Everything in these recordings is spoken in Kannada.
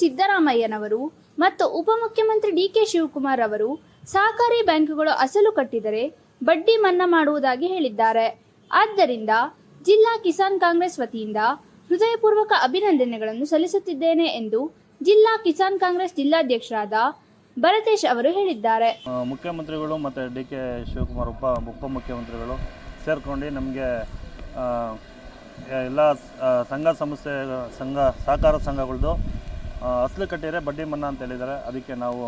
ಸಿದ್ದರಾಮಯ್ಯನವರು ಮತ್ತು ಉಪಮುಖ್ಯಮಂತ್ರಿ ಡಿಕೆ ಶಿವಕುಮಾರ್ ಅವರು ಸಹಕಾರಿ ಬ್ಯಾಂಕುಗಳು ಅಸಲು ಕಟ್ಟಿದರೆ ಬಡ್ಡಿ ಮನ್ನಾ ಮಾಡುವುದಾಗಿ ಹೇಳಿದ್ದಾರೆ. ಆದ್ದರಿಂದ ಜಿಲ್ಲಾ ಕಿಸಾನ್ ಕಾಂಗ್ರೆಸ್ ವತಿಯಿಂದ ಹೃದಯಪೂರ್ವಕ ಅಭಿನಂದನೆಗಳನ್ನು ಸಲ್ಲಿಸುತ್ತಿದ್ದೇನೆ ಎಂದು ಜಿಲ್ಲಾ ಕಿಸಾನ್ ಕಾಂಗ್ರೆಸ್ ಜಿಲ್ಲಾಧ್ಯಕ್ಷರಾದ ಭರತೇಶ್ ಅವರು ಹೇಳಿದ್ದಾರೆ. ಮುಖ್ಯಮಂತ್ರಿಗಳು ಮತ್ತು ಡಿ ಕೆ ಶಿವಕುಮಾರ್ ಉಪ, ಉಪಮುಖ್ಯಮಂತ್ರಿಗಳು ಸೇರ್ಕೊಂಡು ನಮಗೆ ಎಲ್ಲ ಸಂಘ ಸಂಸ್ಥೆ ಸಂಘ, ಸಹಕಾರ ಸಂಘಗಳದ್ದು ಅಸಲು ಕಟ್ಟಿದರೆ ಬಡ್ಡಿ ಮನ್ನಾ ಅಂತ ಹೇಳಿದ್ದಾರೆ. ಅದಕ್ಕೆ ನಾವು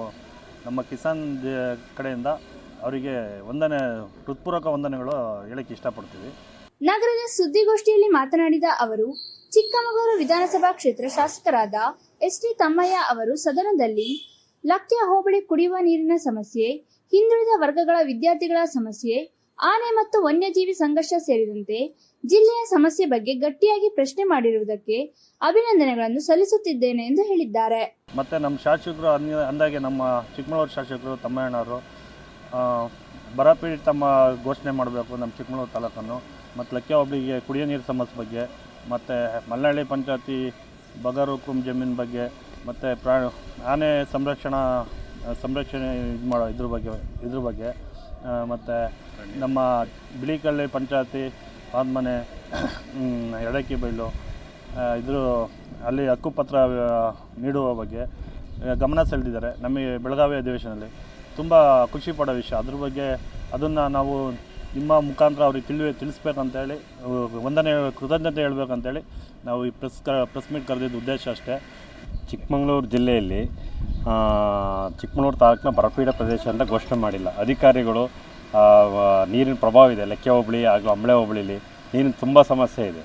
ನಮ್ಮ ಕಿಸಾನ್ ಕಡೆಯಿಂದ ಅವರಿಗೆ ವಂದನೆ, ಹೃತ್ಪೂರ್ವಕ ವಂದನೆಗಳು ಹೇಳಕ್ಕೆ ಇಷ್ಟಪಡ್ತೀವಿ. ನಗರದ ಸುದ್ದಿಗೋಷ್ಠಿಯಲ್ಲಿ ಮಾತನಾಡಿದ ಅವರು, ಚಿಕ್ಕಮಗಳೂರು ವಿಧಾನಸಭಾ ಕ್ಷೇತ್ರ ಶಾಸಕರಾದ ಎಸ್ ಟಿ ತಮ್ಮಯ್ಯ ಅವರು ಸದನದಲ್ಲಿ ಲಕ್ಯ ಹೋಬಳಿ ಕುಡಿಯುವ ನೀರಿನ ಸಮಸ್ಯೆ, ಹಿಂದುಳಿದ ವರ್ಗಗಳ ವಿದ್ಯಾರ್ಥಿಗಳ ಸಮಸ್ಯೆ ಆನೆ ಮತ್ತು ವನ್ಯಜೀವಿ ಸಂಘರ್ಷ ಸೇರಿದಂತೆ ಜಿಲ್ಲೆಯ ಸಮಸ್ಯೆ ಬಗ್ಗೆ ಗಟ್ಟಿಯಾಗಿ ಪ್ರಶ್ನೆ ಮಾಡಿರುವುದಕ್ಕೆ ಅಭಿನಂದನೆಗಳನ್ನು ಸಲ್ಲಿಸುತ್ತಿದ್ದೇನೆ ಎಂದು ಹೇಳಿದ್ದಾರೆ. ಮತ್ತು ನಮ್ಮ ಶಾಸಕರು ಅಂದ ಅಂದಾಗೆ ನಮ್ಮ ಚಿಕ್ಕಮಗಳೂರು ಶಾಸಕರು ತಮ್ಮಣ್ಣವರು ಬರಪೀಡಿತ ತಮ್ಮ ಘೋಷಣೆ ಮಾಡಬೇಕು ನಮ್ಮ ಚಿಕ್ಕಮಗಳೂರು ತಾಲೂಕನ್ನು, ಮತ್ತು ಲಕ್ಕೆ ಒಬ್ಬಳಿಗೆ ಕುಡಿಯೋ ನೀರು ಸಮಸ್ಯೆ ಬಗ್ಗೆ, ಮತ್ತು ಮಲ್ಲಹಳ್ಳಿ ಪಂಚಾಯತಿ ಬಗರು ಕುಂ ಜಮೀನು ಬಗ್ಗೆ, ಮತ್ತು ಪ್ರಾಣಿ, ಆನೆ ಸಂರಕ್ಷಣಾ, ಸಂರಕ್ಷಣೆ ಇದು ಮಾಡೋ, ಇದ್ರ ಬಗ್ಗೆ ಇದ್ರ ಬಗ್ಗೆ. ಮತ್ತು ನಮ್ಮ ಬಿಳಿಕಳ್ಳಿ ಪಂಚಾಯತಿ ಪಾದ್ಮನೆ ಎಡಕ್ಕಿ ಬೈಲು. ಇದ್ರ ಅಲ್ಲಿ ಹಕ್ಕುಪತ್ರ ನೀಡುವ ಬಗ್ಗೆ ಗಮನ ಸೆಳೆದಿದ್ದಾರೆ ನಮಗೆ ಬೆಳಗಾವಿ ಅಧಿವೇಶನದಲ್ಲಿ. ತುಂಬ ಖುಷಿ ಪಡೋ ವಿಷಯ. ಅದ್ರ ಬಗ್ಗೆ ಅದನ್ನು ನಾವು ನಿಮ್ಮ ಮುಖಾಂತರ ಅವ್ರಿಗೆ ತಿಳಿ ತಿಳಿಸ್ಬೇಕಂತೇಳಿ ಒಂದನೇ ಕೃತಜ್ಞತೆ ಹೇಳ್ಬೇಕಂತೇಳಿ ನಾವು ಈ ಪ್ರೆಸ್ ಕ ಪ್ರೆಸ್ ಮೀಟ್ ಕರೆದಿದ್ದ ಉದ್ದೇಶ ಅಷ್ಟೇ. ಚಿಕ್ಕಮಗಳೂರು ಜಿಲ್ಲೆಯಲ್ಲಿ ಚಿಕ್ಕಮಗಳೂರು ತಾಲೂಕಿನ ಬರಪೀಡ ಪ್ರದೇಶ ಅಂತ ಘೋಷಣೆ ಮಾಡಿಲ್ಲ. ಅಧಿಕಾರಿಗಳು ನೀರಿನ ಪ್ರಭಾವ ಇದೆ. ಲೆಕ್ಕೆ ಹೋಬಳಿ ಹಾಗೂ ಅಂಬಳೆ ಹೋಬಳಿಲಿ ನೀರಿನ ತುಂಬ ಸಮಸ್ಯೆ ಇದೆ.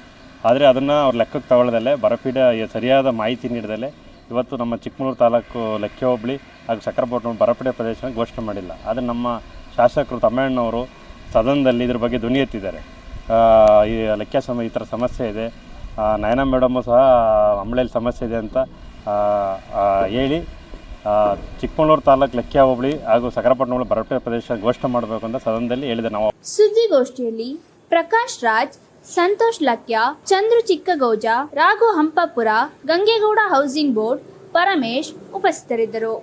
ಆದರೆ ಅದನ್ನು ಅವ್ರು ಲೆಕ್ಕಕ್ಕೆ ತಗೊಳ್ಳದಲ್ಲೇ ಬರಪೀಡ ಸರಿಯಾದ ಮಾಹಿತಿ ನೀಡದಲ್ಲೇ ಇವತ್ತು ನಮ್ಮ ಚಿಕ್ಕಮಗಳೂರು ತಾಲೂಕು ಲೆಕ್ಕೆ ಹೋಬಳಿ ಹಾಗೂ ಸಕ್ಕರಪಟ್ಟಣ ಬರಪೀಡ ಪ್ರದೇಶನ ಘೋಷಣೆ ಮಾಡಿಲ್ಲ. ಆದರೆ ನಮ್ಮ ಶಾಸಕರು ತಮ್ಮಣ್ಣವರು ಸದನದಲ್ಲಿ ಇದ್ರ ಬಗ್ಗೆ ಧ್ವನಿ ಎತ್ತಿದ್ದಾರೆ. ಈ ಲೆಕ್ಕ ಸಮ, ಈ ಥರ ಸಮಸ್ಯೆ ಇದೆ. ನಯನ ಮೇಡಮು ಸಹ ಅಂಬಳೆಯಲ್ಲಿ ಸಮಸ್ಯೆ ಇದೆ ಅಂತ ಹೇಳಿ ಚಿಕ್ಕಮಗಳೂರು ತಾಲೂಕು ಲೆಕ್ಕ ಹೋಬಳಿ ಹಾಗೂ ಸಕರಪಟ್ಟಣ ಬರಪೆ ಪ್ರದೇಶ ಘೋಷಣೆ ಮಾಡಬೇಕು ಅಂತ ಸದನದಲ್ಲಿ ಹೇಳಿದೆ ನಾವು. ಸುದ್ದಿಗೋಷ್ಠಿಯಲ್ಲಿ ಪ್ರಕಾಶ್ ರಾಜ್, ಸಂತೋಷ್ ಲಕ್ಯ, ಚಂದ್ರು ಚಿಕ್ಕಗೌಜ, ರಾಘು ಹಂಪಾಪುರ, ಗಂಗೇಗೌಡ ಹೌಸಿಂಗ್ ಬೋರ್ಡ್, ಪರಮೇಶ್ ಉಪಸ್ಥಿತರಿದ್ದರು.